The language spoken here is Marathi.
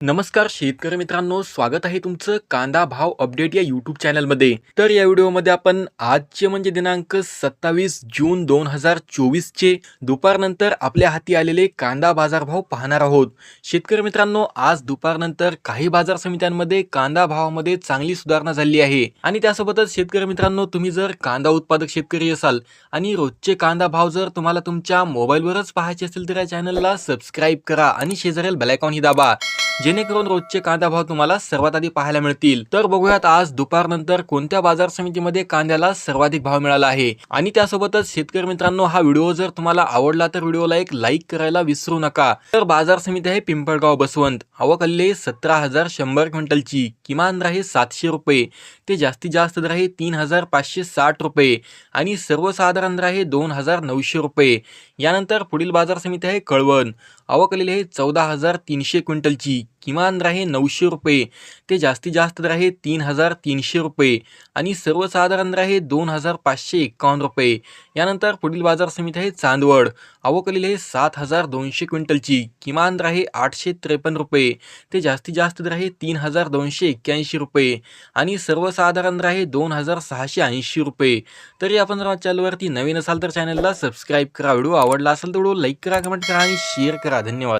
नमस्कार शेतकरी मित्रांनो स्वागत आहे तुमचं कांदा भाव अपडेट या यूट्यूब चॅनलमध्ये. तर या व्हिडिओमध्ये आपण आजचे म्हणजे दिनांक सत्तावीस जून दोन हजार चोवीसचे दुपारनंतर आपल्या हाती आलेले कांदा बाजारभाव पाहणार आहोत. शेतकरी मित्रांनो आज दुपारनंतर काही बाजार समित्यांमध्ये कांदा भावामध्ये चांगली सुधारणा झाली आहे. आणि त्यासोबतच शेतकरी मित्रांनो तुम्ही जर कांदा उत्पादक शेतकरी असाल आणि रोजचे कांदा भाव जर तुम्हाला तुमच्या मोबाईलवरच पाहायचे असेल तर या चॅनलला सबस्क्राईब करा आणि शेजारील बेलायकॉनही दाबा. जेणेकरून रोजचे कांदा भाव तुम्हाला सर्वात आधी पाहायला मिळतील. तर बघूयात आज दुपारनंतर कोणत्या बाजार समितीमध्ये कांद्याला सर्वाधिक भाव मिळाला आहे? आणि त्यासोबतच शेतकरी मित्रांनो हा व्हिडिओ जर तुम्हाला आवडला तर व्हिडिओला एक लाईक करायला विसरू नका. तर बाजार समिती आहे पिंपळगाव बसवंत. आवकल्ले सतरा हजार शंभर क्विंटलची. किमान दर आहे सातशे रुपये. ते जास्तीत जास्त दर आहे तीन हजार पाचशे साठ रुपये. आणि सर्वसाधारण दर आहे दोन हजार नऊशे रुपये. यानंतर पुढील बाजार समिती आहे कळवण. आवकलेली आहे चौदा हजार तीनशे क्विंटलची. किमान दर आहे नऊशे रुपये. ते जास्तीत जास्त दर आहे तीन हजार तीनशे रुपये. आणि सर्वसाधारण दर आहे दोन हजार पाचशे एक्कावन्न रुपये. यानंतर पुढील बाजार समिती आहे चांदवड. आवकलेली आहे सात हजार दोनशे क्विंटलची. किमान दर आहे आठशे त्रेपन्न रुपये. ते जास्तीत जास्त दर आहे तीन हजार दोनशे एक्क्याऐंशी रुपये. आणि सर्वसाधारण दर आहे दोन हजार सहाशे ऐंशी रुपये. तरी आपण जर चॅनलवरती नवीन असाल तर चॅनलला सबस्क्राईब करा. व्हिडिओ आवडला असेल तर व्हिडिओ लाईक करा कमेंट करा आणि शेअर करा. धन्यवाद.